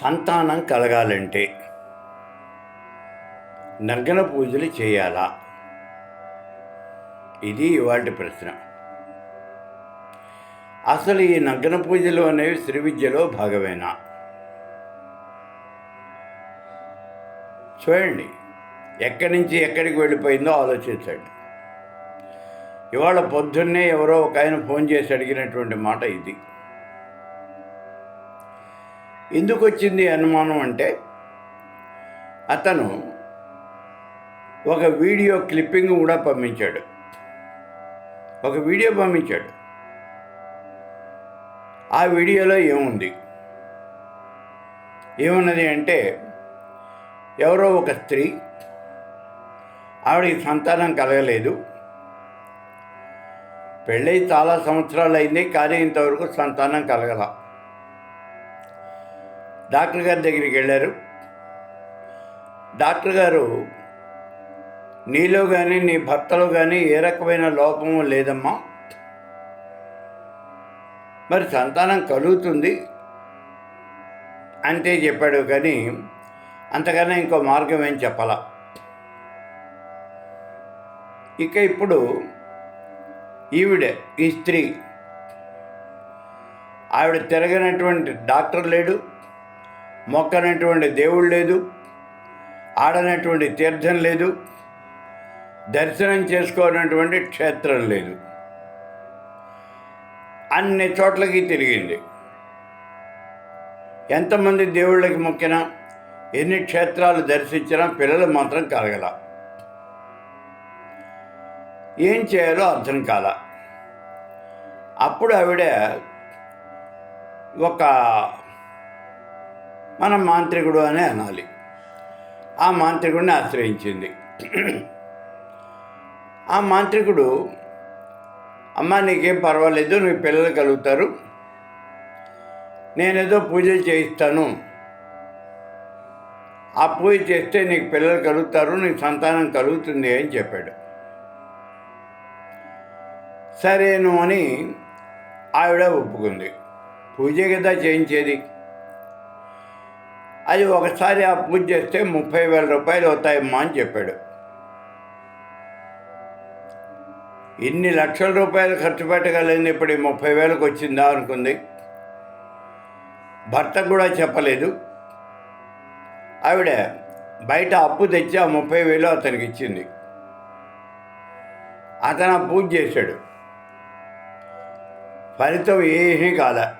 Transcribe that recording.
సంతానం కలగాలంటే నగ్న పూజలు చేయాలా? ఇది ఇవాటి ప్రశ్న. అసలు ఈ నగ్న పూజలు అనేవి శ్రీ విద్యలో భాగమేనా? చూడండి ఎక్కడి నుంచి ఎక్కడికి వెళ్ళిపోయిందో ఆలోచించండి. ఇవాళ పొద్దున్నే ఎవరో ఒక ఆయన ఫోన్ చేసి అడిగినటువంటి మాట ఇది. ఎందుకు వచ్చింది అనుమానం అంటే అతను ఒక వీడియో క్లిప్పింగ్ కూడా పంపించాడు. ఒక వీడియో పంపించాడు. ఆ వీడియోలో ఏముంది? ఏమున్నది అంటే ఎవరో ఒక స్త్రీ ఆవిడకి సంతానం కలగలేదు. పెళ్ళై చాలా సంవత్సరాలు అయింది కానీ ఇంతవరకు సంతానం కలగల. డాక్టర్ గారి దగ్గరికి వెళ్ళారు. డాక్టర్ గారు నీలో కానీ నీ భర్తలో కానీ ఏ రకమైన లోపము లేదమ్మా. మరి సంతానం కలుగుతుంది అంతే చెప్పాడు కానీ అంతకన్నా ఇంకో మార్గం ఏం చెప్పాల? ఇక ఇప్పుడు ఈవిడ ఈ స్త్రీ ఆవిడ తిరగనటువంటి డాక్టర్ లేడు. మొక్కనటువంటి దేవుడు లేదు ఆడనటువంటి తీర్థం లేదు దర్శనం చేసుకోనటువంటి క్షేత్రం లేదు. అన్ని చోట్లకి తిరిగింది. ఎంతమంది దేవుళ్ళకి మొక్కినా ఎన్ని క్షేత్రాలు దర్శించినా పిల్లలు మాత్రం కలగల. ఏం చేయాలో అర్థం కాల. అప్పుడు ఆవిడ ఒక మనం మాంత్రికుడు అని అనాలి. ఆ మాంత్రికుడిని ఆశ్రయించింది. ఆ మాంత్రికుడు అమ్మ నీకేం పర్వాలేదు నువ్వు పిల్లలు కలుగుతారు. నేనేదో పూజలు చేయిస్తాను. ఆ పూజ చేస్తే నీకు పిల్లలు కలుగుతారు నీకు సంతానం కలుగుతుంది అని చెప్పాడు. సరేను అని ఆవిడ ఒప్పుకుంది. పూజ కదా చేయించేది. అది ఒకసారి ఆ పూజ చేస్తే ముప్పై వేల రూపాయలు అవుతాయమ్మా అని చెప్పాడు. ఇన్ని లక్షల రూపాయలు ఖర్చు పెట్టగలిగింది ఇప్పుడు ఈ ముప్పై వేలకు వచ్చిందా అనుకుంది. భర్త కూడా చెప్పలేదు. ఆవిడ బయట అప్పు తెచ్చి ఆ ముప్పై వేలు అతనికి ఇచ్చింది. అతను ఆ పూజ చేశాడు. ఫలితం ఏమీ కాదా